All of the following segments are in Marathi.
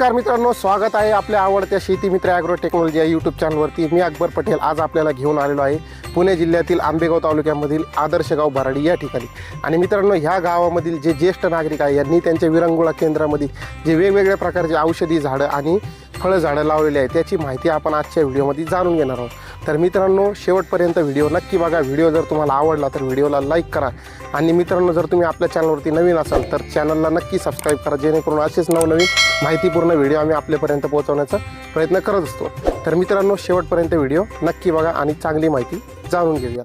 नमस्कार मित्रांनो स्वागत आहे आपल्या आवडत्या शेती मित्र ॲग्रो टेक्नॉलॉजी या यूट्यूब चॅनलवरती मी अकबर पटेल आज आपल्याला घेऊन आलेलो आहे पुणे जिल्ह्यातील आंबेगाव तालुक्यामधील आदर्श गाव भराडी या ठिकाणी. आणि मित्रांनो ह्या गावामधील जे ज्येष्ठ नागरिक आहे यांनी त्यांच्या विरंगुळा केंद्रामध्ये जे वेगवेगळ्या प्रकारचे औषधी झाडं आणि फळझाडं लावलेली आहेत त्याची माहिती आपण आजच्या व्हिडिओमध्ये जाणून घेणार आहोत. तर मित्रांनो शेवटपर्यंत व्हिडिओ नक्की बघा. व्हिडिओ जर तुम्हाला आवडला तर व्हिडिओला लाईक करा. आणि मित्रांनो जर तुम्ही आपल्या चॅनलवरती नवीन असाल तर चॅनलला नक्की सबस्क्राईब करा. जेणेकरून असेच नवनवीन माहितीपूर्ण व्हिडिओ आम्ही आपल्यापर्यंत पोहोचवण्याचा प्रयत्न करत असतो. तर मित्रांनो शेवटपर्यंत व्हिडिओ नक्की बघा आणि चांगली माहिती जाणून घेऊया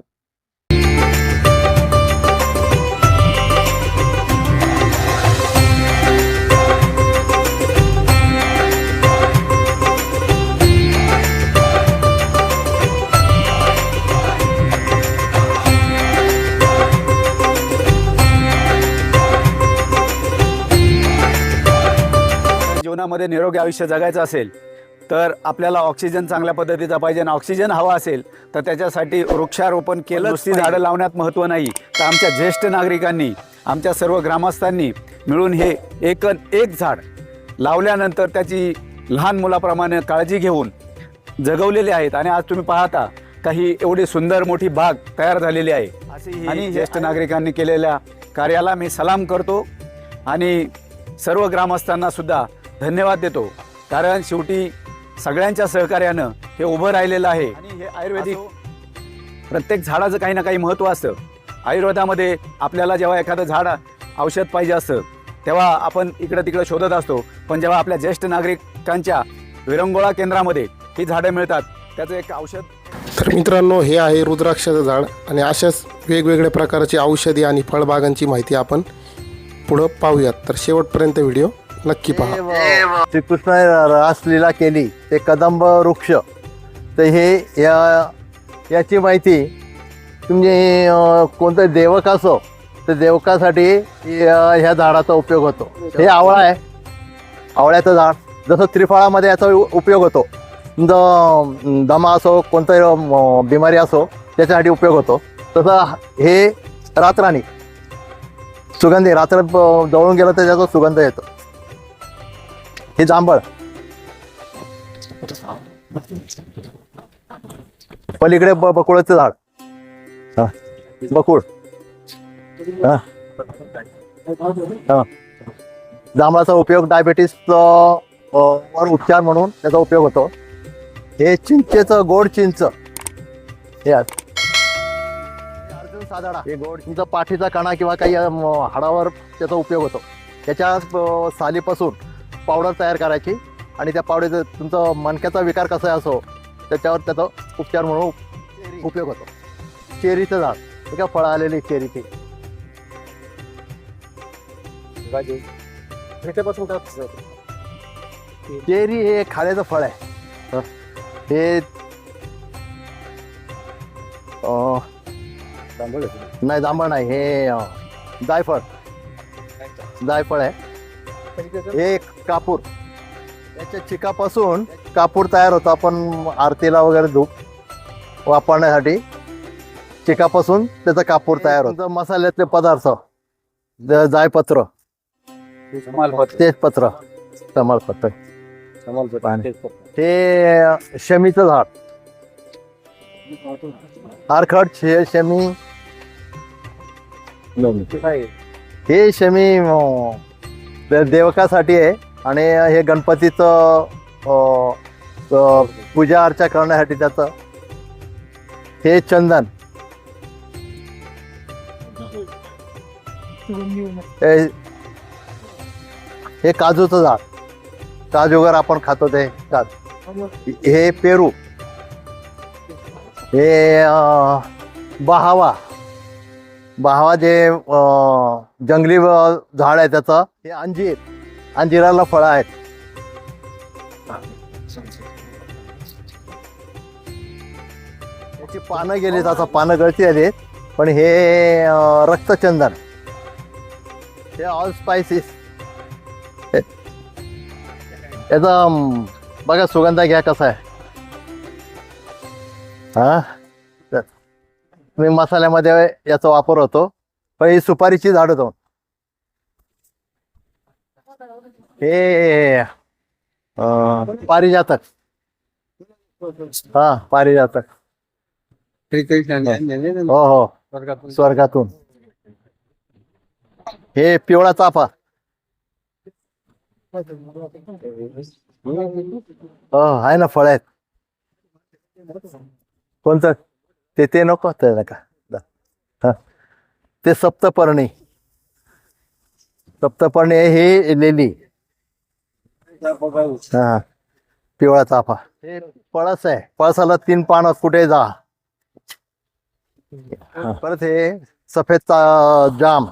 जीवनामध्ये निरोगी आयुष्य जगायचं असेल तर आपल्याला ऑक्सिजन चांगल्या पद्धतीचा पाहिजे आणि ऑक्सिजन हवा असेल तर त्याच्यासाठी वृक्षारोपण केलं. नुसती झाडं लावण्यात महत्त्व नाही. तर आमच्या ज्येष्ठ नागरिकांनी आमच्या सर्व ग्रामस्थांनी मिळून हे एक एक झाड लावल्यानंतर त्याची लहान मुलाप्रमाणे काळजी घेऊन जगवलेले आहेत. आणि आज तुम्ही पाहता काही एवढी सुंदर मोठी बाग तयार झालेली आहे. आणि ज्येष्ठ नागरिकांनी केलेल्या कार्याला मी सलाम करतो. आणि सर्व ग्रामस्थांना सुद्धा धन्यवाद देतो. कारण शेवटी सगळ्यांच्या सहकार्यानं हे उभं राहिलेलं आहे. आणि हे आयुर्वेदिक प्रत्येक झाडाचं काही ना काही महत्त्व असतं. आयुर्वेदामध्ये आपल्याला जेव्हा एखादं झाड औषध पाहिजे असतं तेव्हा आपण इकडं तिकडं शोधत असतो. पण जेव्हा आपल्या ज्येष्ठ नागरिकांच्या विरंगुळा केंद्रामध्ये ही झाडं मिळतात त्याचं एक औषध तर मित्रांनो हे आहे रुद्राक्षाचं झाड आणि अशाच वेगवेगळ्या प्रकारची औषधी आणि फळबागांची माहिती आपण पुढं पाहूयात. तर शेवटपर्यंत व्हिडिओ नक्की पहा. श्रीकृष्णाने रासलीला केली. ते कदंब वृक्ष. तर हे या याची माहिती अं, कोणतं देवक असो तर देवकासाठी या- ह्या झाडाचा उपयोग होतो. हे आवळा आहे. आवळ्याचं झाड. जसं त्रिफळामध्ये याचा उ- उपयोग होतो. द दमा असो कोणतंही अं, बिमारी असो त्याच्यासाठी उपयोग होतो. तसं हे रातराणी. सुगंधी. रात्र जवळून गेलं तर त्याचा सुगंध येतो. हे जांभळ. पलीकडे बकुळाचं झाड. हा. बकुळ. हा. जांभळाचा उपयोग डायबेटीस वर उपचार म्हणून त्याचा उपयोग होतो. हे चिंचेचं गोड चिंच. हे अर्जुन साधाडा हे गोड चिंच. पाठीचा कणा किंवा काही हाडावर त्याचा उपयोग होतो. त्याच्या सालीपासून पावडर तयार करायची आणि त्या पावडरचं तुमचं मणक्याचा विकार कसा असो त्याच्यावर त्याचा उपचार म्हणून उपयोग होतो. चेरीचं झाड. हे का फळं आलेली चेरीची. चेरी हे खाण्याचं फळ आहे. हं. नाही जांभळ नाही हे जायफळ. जायफळ. आहे. हे कापूर. याच्या चिकापासून कापूर तयार होतो. आपण आरतीला वगैरे धूप वापरण्यासाठी चिकापासून त्याचा कापूर तयार होतो. मसाल्यातले पदार्थ जायपत्र. तेजपत्र. तमालपत्र. हे शमीचं झाड. आरखड शे शमी. हे शमी देवकासाठी आहे. आणि हे गणपतीचं अ पूजा अर्चा करण्यासाठी त्याचं हे चंदन. हे- हे काजूचं झाड. काजू वगैरे आपण खातो ते काजू हे पेरू. हे बहावा. बहावा जे जंगली झाड आहे त्याचं हे अंजीर. अंजिराला फळं आहेत. याची पानं गेली आता पानं गळती आली पण हे अं, रक्तचंदन. हे ऑल स्पायसीस याचा अं, बघा सुगंध घ्या कसा आहे. हा? तर मी मसाल्यामध्ये याचा वापर होतो. पण ही सुपारीची झाडं होतो हे पारिजातक. हा पारिजातक. हो हो. स्वर्गातून. हे पिवळा चाफा. हो आहे ना फळ आहेत. कोणतं? ते ते नको ते नका. हा. ते सप्तपर्णी. तप्तपणे हे लेली. हा पिवळा चाफा. हे पळस आहे. पळसाला तीन पानं कुठे जा? परत हे सफेद जाम.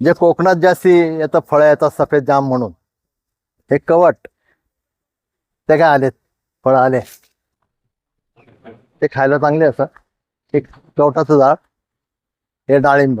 जे कोकणात जास्ती येतं फळ येतात सफेद जाम म्हणून. हे कवट. ते काय आलेत? फळ आले. ते खायला चांगले असं एक कवटाचं झाड. हे डाळिंब.